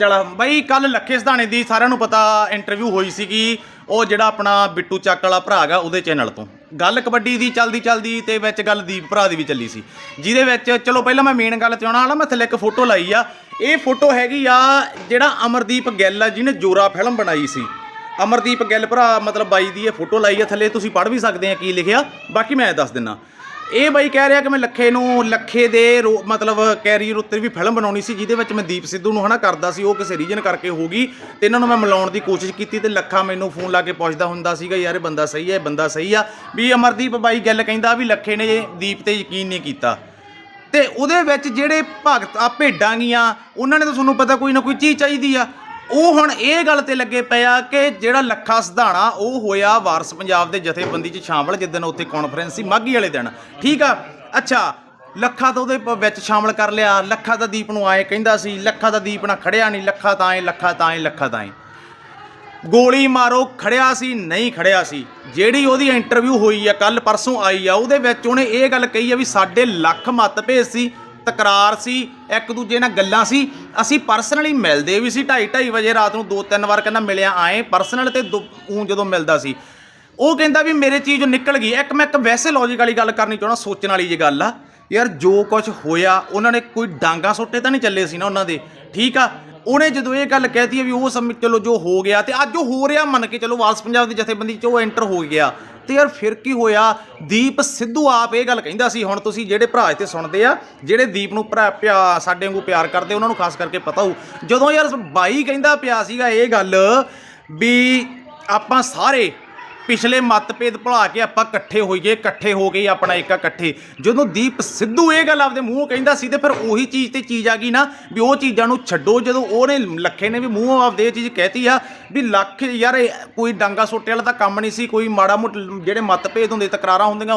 ਚਲ, ਬਾਈ ਕੱਲ ਲੱਖੇ ਸਧਾਣੇ ਦੀ ਸਾਰਿਆਂ ਨੂੰ ਪਤਾ ਇੰਟਰਵਿਊ ਹੋਈ ਸੀਗੀ। ਉਹ ਜਿਹੜਾ ਆਪਣਾ ਬਿੱਟੂ ਚੱਕ ਵਾਲਾ ਭਰਾ ਹੈਗਾ ਉਹਦੇ ਚੈਨਲ ਤੋਂ। ਗੱਲ ਕਬੱਡੀ ਦੀ ਚੱਲਦੀ ਚੱਲਦੀ ਤੇ ਵਿੱਚ ਗੱਲ ਦੀਪ ਭਰਾ ਦੀ ਵੀ ਚੱਲੀ ਸੀ। ਜਿਹਦੇ ਵਿੱਚ, ਚਲੋ ਪਹਿਲਾਂ ਮੈਂ ਮੇਨ ਗੱਲ ਤੇ ਆਉਣਾ ਵਾਲਾ ਮੈਂ ਥੱਲੇ ਇੱਕ ਫੋਟੋ ਲਾਈ ਆ। ਇਹ ਫੋਟੋ ਹੈਗੀ ਆ ਜਿਹੜਾ ਅਮਰਦੀਪ ਗਿੱਲ ਆ, ਜਿਹਨੇ ਜੋਰਾ ਫਿਲਮ ਬਣਾਈ ਸੀ। ਅਮਰਦੀਪ ਗਿੱਲ ਭਰਾ ਮਤਲਬ ਬਾਈ ਦੀ ਇਹ ਫੋਟੋ ਲਾਈ ਆ ਥੱਲੇ, ਤੁਸੀਂ ਪੜ੍ਹ ਵੀ ਸਕਦੇ ਆ ਕੀ ਲਿਖਿਆ। ਬਾਕੀ ਮੈਂ ਦੱਸ ਦਿੰਨਾ। ਇਹ ਬਾਈ ਕਹਿ ਰਿਹਾ ਕਿ ਮੈਂ ਲੱਖੇ ਨੂੰ ਲੱਖੇ ਦੇ ਰੋ- ਮਤਲਬ ਕੈਰੀਅਰ ਉੱਤੇ ਵੀ ਫਿਲਮ ਬਣਾਉਣੀ ਸੀ, ਜਿਹਦੇ ਵਿੱਚ ਮੈਂ ਦੀਪ ਸਿੱਧੂ ਨੂੰ ਹਨਾ ਕਰਦਾ ਸੀ, ਉਹ ਕਿਸੇ ਰੀਜਨ ਕਰਕੇ ਹੋ ਗਈ ਤੇ ਇਹਨਾਂ ਨੂੰ ਮੈਂ ਮਿਲਾਉਣ ਦੀ ਕੋਸ਼ਿਸ਼ ਕੀਤੀ ਤੇ ਲੱਖਾ ਮੈਨੂੰ ਫੋਨ ਲਾ ਕੇ ਪੁੱਛਦਾ ਹੁੰਦਾ ਸੀਗਾ, ਯਾਰ ਇਹ ਬੰਦਾ ਸਹੀ ਹੈ, ਇਹ ਬੰਦਾ ਸਹੀ ਆ। ਵੀ ਅਮਰਦੀਪ ਬਾਈ ਗੱਲ ਕਹਿੰਦਾ ਵੀ ਲੱਖੇ ਨੇ ਦੀਪ ਤੇ ਯਕੀਨ ਨਹੀਂ ਕੀਤਾ। ਤੇ ਉਹਦੇ ਵਿੱਚ ਜਿਹੜੇ ਭਗਤ ਆ ਭੇਡਾਂ ਗੀਆਂ, ਉਹਨਾਂ ਨੇ ਤਾਂ ਤੁਹਾਨੂੰ ਪਤਾ ਕੋਈ ਨਾ ਕੋਈ ਚੀਜ਼ ਚਾਹੀਦੀ ਆ। ਉਹ ਹੁਣ ਇਹ ਗੱਲ ਤੇ ਲੱਗੇ ਪਏ ਆ ਕਿ ਜਿਹੜਾ ਲੱਖਾ ਸਿਧਾਣਾ ਉਹ ਹੋਇਆ ਵਾਰਸ ਪੰਜਾਬ ਦੇ ਜਥੇਬੰਦੀ 'ਚ ਸ਼ਾਮਲ ਜਿੱਦਣ ਉੱਥੇ ਕਾਨਫਰੰਸ ਸੀ ਮਾਗੀ ਵਾਲੇ ਦਿਨ। ਠੀਕ ਆ? ਅੱਛਾ, ਲੱਖਾ ਤਾਂ ਉਹਦੇ ਪ- ਵਿੱਚ ਸ਼ਾਮਲ ਕਰ ਲਿਆ। ਲੱਖਾ ਤਾਂ ਦੀਪ ਨੂੰ ਆਏ ਕਹਿੰਦਾ ਸੀ, ਲੱਖਾ ਤਾਂ ਦੀਪ ਨਾਲ ਖੜਿਆ ਨਹੀਂ, ਲੱਖਾ ਤਾਂ ਐ ਲੱਖਾ ਤਾਂ ਐ ਲੱਖਾ ਤਾਂ ਐ ਗੋਲੀ ਮਾਰੋ, ਖੜਿਆ ਸੀ, ਨਹੀਂ ਖੜਿਆ ਸੀ। ਜਿਹੜੀ ਉਹਦੀ ਇੰਟਰਵਿਊ ਹੋਈ ਆ ਕੱਲ ਪਰਸੋਂ ਆਈ ਆ, ਉਹਦੇ ਵਿੱਚ ਉਹਨੇ ਇਹ ਗੱਲ ਕਹੀ ਆ ਵੀ ਸਾਡੇ ਲੱਖ ਮਤਭੇਦ ਸੀ। ਤਕਰਾਰ ਸੀ, ਇੱਕ ਦੂਜੇ ਨਾਲ ਗੱਲਾਂ ਸੀ। ਅਸੀਂ ਪਰਸਨਲੀ ਮਿਲਦੇ ਵੀ ਸੀ 2:30 2:30 ਵਜੇ ਰਾਤ ਨੂੰ ਦੋ ਤਿੰਨ ਵਾਰ ਕਹਿੰਦਾ ਮਿਲਿਆ ਆਏ। ਪਰਸਨਲ ਤੇ ਉਹ ਜਦੋਂ ਮਿਲਦਾ ਸੀ। ਉਹ ਕਹਿੰਦਾ ਵੀ ਮੇਰੇ ਚੀਜ਼ ਨਿਕਲ ਗਈ। ਇੱਕ ਮੈਂ ਇੱਕ ਵੈਸੇ ਲੌਜੀਕ ਵਾਲੀ ਗੱਲ ਕਰਨੀ ਚਾਹਣਾ ਸੋਚਣ ਵਾਲੀ ਜੀ ਗੱਲ ਆ। ਯਾਰ ਜੋ ਕੁਝ ਹੋਇਆ, ਉਹਨਾਂ ਨੇ ਕੋਈ ਡਾਂਗਾ ਸੁੱਟੇ ਤਾਂ ਨਹੀਂ ਚੱਲੇ ਸੀ ਨਾ ਉਹਨਾਂ ਦੇ। ਠੀਕ ਆ? ਉਹਨੇ ਜਦੋਂ ਇਹ ਗੱਲ ਕਹਿਤੀ ਹੈ ਵੀ ਉਹ ਸਮੇਂ ਚਲੋ ਜੋ ਹੋ ਗਿਆ ਤੇ ਅੱਜ ਉਹ ਹੋ ਰਿਹਾ ਮੰਨ ਕੇ ਚਲੋ ਵਾਰਸ ਪੰਜਾਬ ਦੀ ਜਥੇਬੰਦੀ ਚ ਉਹ ਐਂਟਰ ਹੋ ਗਿਆ। ਤੇ ਯਾਰ ਫਿਰ ਕੀ ਹੋਇਆ? ਦੀਪ ਸਿੱਧੂ ਆਪ ਇਹ ਗੱਲ ਕਹਿੰਦਾ ਸੀ, ਹੁਣ ਤੁਸੀਂ ਜਿਹੜੇ ਭਰਾ ਇੱਥੇ ਸੁਣਦੇ ਆ, ਜਿਹੜੇ ਦੀਪ ਨੂੰ ਭਰਾ ਪਿਆ ਸਾਡੇ ਵਾਂਗੂ ਪਿਆਰ ਕਰਦੇ, ਉਹਨਾਂ ਨੂੰ ਖਾਸ ਕਰਕੇ ਪਤਾ ਹੋਊ। ਜਦੋਂ ਯਾਰ ਬਾਈ ਕਹਿੰਦਾ ਪਿਆ ਸੀਗਾ ਇਹ ਗੱਲ ਵੀ ਆਪਾਂ ਸਾਰੇ ਪਿਛਲੇ ਮਤਭੇਦ ਭੁਲਾ ਕੇ ਆਪਾਂ ਇਕੱਠੇ ਹੋਈਏ, ਇਕੱਠੇ ਹੋ ਕੇ ਹੀ ਆਪਣਾ ਇੱਕ ਇਕੱਠੇ। ਜਦੋਂ ਦੀਪ ਸਿੱਧੂ ਇਹ ਗੱਲ ਆਪਦੇ ਮੂੰਹੋਂ ਕਹਿੰਦਾ ਸੀ ਤੇ ਫਿਰ ਉਹੀ ਚੀਜ਼ ਤੇ ਚੀਜ਼ ਆ ਗਈ ਨਾ ਵੀ ਉਹ ਚੀਜ਼ਾਂ ਨੂੰ ਛੱਡੋ। ਜਦੋਂ ਉਹਨੇ ਲੱਖੇ ਨੇ ਵੀ ਮੂੰਹੋਂ ਆਪਦੇ ਇਹ ਚੀਜ਼ ਕਹਿਤੀ ਆ ਵੀ ਲੱਖ ਯਾਰ ਇਹ ਕੋਈ ਡਾਂਗਾ ਸੋਟੇ ਵਾਲਾ ਤਾਂ ਕੰਮ ਨਹੀਂ ਸੀ, ਕੋਈ ਮਾੜਾ ਮੋਟ ਜਿਹੜੇ ਮਤਭੇਦ ਹੁੰਦੇ, ਤਕਰਾਰਾਂ ਹੁੰਦੀਆਂ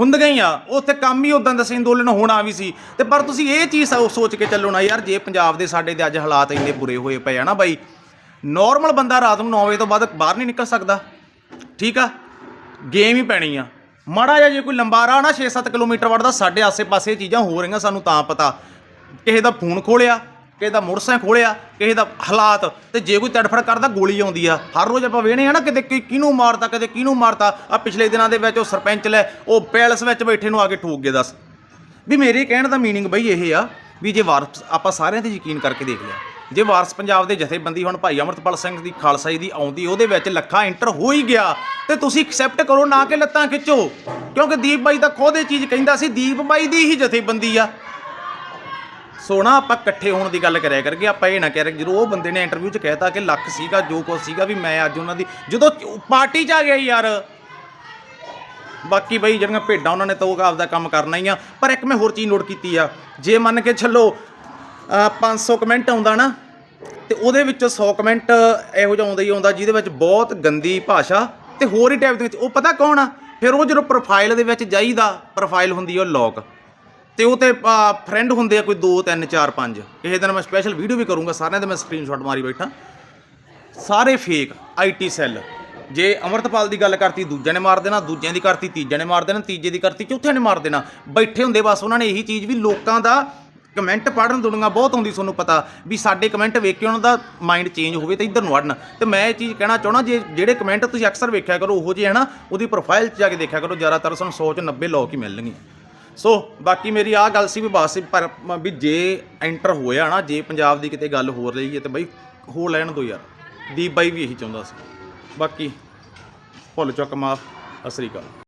ਹੁੰਦੀਆਂ ਹੀ ਆ ਉੱਥੇ ਕੰਮ ਹੀ ਉਦਾਂ ਦਾ ਸੀ, ਅੰਦੋਲਨ ਹੋਣਾ ਵੀ ਸੀ। ਤੇ ਪਰ ਤੁਸੀਂ ਇਹ ਚੀਜ਼ ਸੋ- ਸੋਚ ਕੇ ਚੱਲੋ ਨਾ ਯਾਰ, ਜੇ ਪੰਜਾਬ ਦੇ ਸਾਡੇ ਦੇ ਅੱਜ ਹਾਲਾਤ ਇੰਨੇ ਬੁਰੇ ਹੋਏ ਪਏ ਆ ਨਾ ਬਾਈ ਨਾਰਮਲ ਬੰਦਾ ਰਾਤ ਨੂੰ 9 ਵਜੇ ਤੋਂ ਬਾਅਦ ਬਾਹਰ ਨਹੀਂ ਨਿਕਲ ਸਕਦਾ। ਠੀਕ ਆ? ਗੇਮ ਹੀ ਪੈਣੀ ਆ। ਮਾੜਾ ਜਿਹਾ ਜੇ ਕੋਈ ਲੰਬਾ ਰਾਹ ਨਾ 6-7 ਕਿਲੋਮੀਟਰ ਵੜਦਾ ਸਾਡੇ ਆਸੇ-ਪਾਸੇ ਇਹ ਚੀਜ਼ਾਂ ਹੋ ਰਹੀਆਂ ਸਾਨੂੰ ਤਾਂ ਪਤਾ। ਕਿਸੇ ਦਾ ਫੋਨ ਖੋਲਿਆ, ਕਿਸੇ ਦਾ ਮੋਟਰਸਾਈਕਲ ਖੋਲਿਆ, ਕਿਸੇ ਦਾ ਹਾਲਾਤ, ਤੇ ਜੇ ਕੋਈ ਤੜਫੜ ਕਰਦਾ, ਗੋਲੀ ਆਉਂਦੀ ਆ। ਹਰ ਰੋਜ਼ ਆਪਾਂ ਵੇਹਣੇ ਆ ਨਾ, ਕਿਤੇ ਕਿ ਕਿਹਨੂੰ ਮਾਰਤਾ ਕਦੇ ਕਿਹਨੂੰ ਮਾਰਤਾ। ਆ ਪਿਛਲੇ ਦਿਨਾਂ ਦੇ ਵਿੱਚ ਉਹ ਸਰਪੰਚ ਲੈ, ਉਹ ਪੈਲਸ ਵਿੱਚ ਬੈਠੇ ਨੂੰ ਆ ਕੇ ਠੋਕ ਗਏ ਦੱਸ। ਵੀ ਮੇਰੇ ਕਹਿਣ ਦਾ ਮੀਨਿੰਗ ਬਈ ਇਹ ਆ, ਵੀ ਜੇ ਵਾਰ ਆਪਾਂ ਸਾਰਿਆਂ ਤੇ ਯਕੀਨ ਕਰਕੇ ਦੇਖ ਲਿਆ। ਜੇ ਵਾਰਸ ਪੰਜਾਬ ਦੇ ਜਥੇਬੰਦੀ ਹੁਣ ਭਾਈ ਅਮਰਤਪਾਲ ਸਿੰਘ ਦੀ ਖਾਲਸਾ ਜੀ ਦੀ ਆਉਂਦੀ, ਉਹਦੇ ਵਿੱਚ ਲੱਖਾਂ ਐਂਟਰ ਹੋ ਹੀ ਗਿਆ, ਤੇ ਤੁਸੀਂ ਐਕਸੈਪਟ ਕਰੋ ਨਾ ਕਿ ਲੱਤਾਂ ਖਿੱਚੋ। ਕਿਉਂਕਿ ਦੀਪ ਬਾਈ ਤਾਂ ਖੁਦ ਇਹ ਚੀਜ਼ ਕਹਿੰਦਾ ਸੀ, ਦੀਪ ਬਾਈ ਦੀ ਹੀ ਜਥੇਬੰਦੀ ਆ। ਸੋਨਾ ਆਪਾਂ ਇਕੱਠੇ ਹੋਣ ਦੀ ਗੱਲ ਕਰਿਆ ਕਰਕੇ ਆਪਾਂ ਇਹ ਨਾ ਕਹਿ ਰਹੇ, ਜਦੋਂ ਉਹ ਬੰਦੇ ਨੇ ਇੰਟਰਵਿਊ 'ਚ ਕਹਿਤਾ ਕਿ ਲੱਖ ਸੀਗਾ, ਜੋ ਕੁਛ ਸੀਗਾ ਵੀ ਮੈਂ ਅੱਜ ਉਹਨਾਂ ਦੀ, ਜਦੋਂ ਪਾਰਟੀ 'ਚ ਆ ਗਿਆ ਯਾਰ। ਬਾਕੀ ਬਈ ਜਿਹੜੀਆਂ ਭੇਡਾਂ ਉਹਨਾਂ ਨੇ ਤਾਂ ਉਹ ਆਪਦਾ ਕੰਮ ਕਰਨਾ ਹੀ ਆ। ਪਰ ਇੱਕ ਮੈਂ ਹੋਰ ਚੀਜ਼ ਨੋਟ ਕੀਤੀ ਆ, ਜੇ ਮੰਨ ਕੇ ਚੱਲੋ 500 ਕਮੈਂਟ ਆਉਂਦਾ ਨਾ, ਤੇ ਉਹਦੇ ਵਿੱਚੋਂ 100 ਕਮੈਂਟ ਇਹੋ ਜਿਹਾ ਆਉਂਦਾ ਹੀ ਆਉਂਦਾ, ਜਿਹਦੇ ਵਿੱਚ ਬਹੁਤ ਗੰਦੀ ਭਾਸ਼ਾ ਤੇ ਹੋਰ ਹੀ ਟਾਈਪ ਦੇ ਵਿੱਚ, ਉਹ ਪਤਾ ਕੌਣ ਆ? ਫਿਰ ਉਹ ਜਦੋਂ ਪ੍ਰੋਫਾਈਲ ਦੇ ਵਿੱਚ ਜਾਈਦਾ ਪ੍ਰੋਫਾਈਲ ਹੁੰਦੀ ਉਹ ਲੋਕ। ਤੇ ਉਹ ਤੇ ਫਰੈਂਡ ਹੁੰਦੇ ਆ ਕੋਈ 2 3 4 5 ਕਿਸੇ ਦਿਨ ਮੈਂ ਸਪੈਸ਼ਲ ਵੀਡੀਓ ਵੀ ਕਰੂੰਗਾ, ਸਾਰਿਆਂ ਦੇ ਮੈਂ ਸਕਰੀਨਸ਼ਾਟ ਮਾਰੀ ਬੈਠਾ। ਸਾਰੇ ਫੇਕ ਆਈਟੀ ਸੈੱਲ ਜੇ ਅਮਰਤਪਾਲ ਦੀ ਗੱਲ ਕਰਤੀ, ਦੂਜਿਆਂ ਨੇ ਮਾਰ ਦੇਣਾ, ਦੂਜਿਆਂ ਦੀ ਕਰਤੀ, ਤੀਜਿਆਂ ਨੇ ਮਾਰ ਦੇਣਾ, ਤੀਜੇ ਦੀ ਕਰਤੀ, ਚੌਥਿਆਂ ਨੇ ਮਾਰ ਦੇਣਾ। ਬੈਠੇ ਹੁੰਦੇ ਬਸ, ਉਹਨਾਂ ਨੇ ਇਹੀ ਚੀਜ਼ ਵੀ ਲੋਕਾਂ ਦਾ ਕਮੈਂਟ ਪੜਨ ਦੁਨੀਆ ਬਹੁਤ ਆਉਂਦੀ ਤੁਹਾਨੂੰ ਪਤਾ ਵੀ ਸਾਡੇ ਕਮੈਂਟ ਵੇਖ ਕੇ ਉਹਨਾਂ ਦਾ ਮਾਈਂਡ ਚੇਂਜ ਹੋਵੇ ਤਾਂ ਇੱਧਰ ਨੂੰ ਵੜਨ। ਤੇ ਮੈਂ ਇਹ ਚੀਜ਼ ਕਹਿਣਾ ਚਾਹਣਾ ਜੇ ਜਿਹੜੇ ਕਮੈਂਟ ਤੁਸੀਂ ਅਕਸਰ ਵੇਖਿਆ ਕਰੋ, ਉਹੋ ਜਿਹੇ ਹਨਾ, ਉਹਦੀ ਪ੍ਰੋਫਾਈਲ 'ਚ ਜਾ ਕੇ ਦੇਖਿਆ ਕਰੋ, ਜ਼ਿਆਦਾਤਰ ਤੁਹਾਨੂੰ 100 ਚ 90 ਲੋਕ ਹੀ ਮਿਲਣਗੇ। ਸੋ, ਬਾਕੀ ਮੇਰੀ ਆਹ ਗੱਲ ਸੀ ਵੀ ਬਸ, ਪਰ ਵੀ ਜੇ ਐਂਟਰ ਹੋਇਆ ਨਾ, ਜੇ ਪੰਜਾਬ ਦੀ ਕਿਤੇ ਗੱਲ ਹੋ ਰਹੀ ਹੈ ਤੇ ਬਈ ਹੋ ਲੈਣ ਦੋ ਯਾਰ। ਦੀਪ ਬਾਈ ਵੀ ਇਹੀ ਚਾਹੁੰਦਾ ਸੀ। ਬਾਕੀ, ਭੁੱਲ ਚੁੱਕ ਮਾਫ। ਅਸਰੀ ਅਕਾਲ।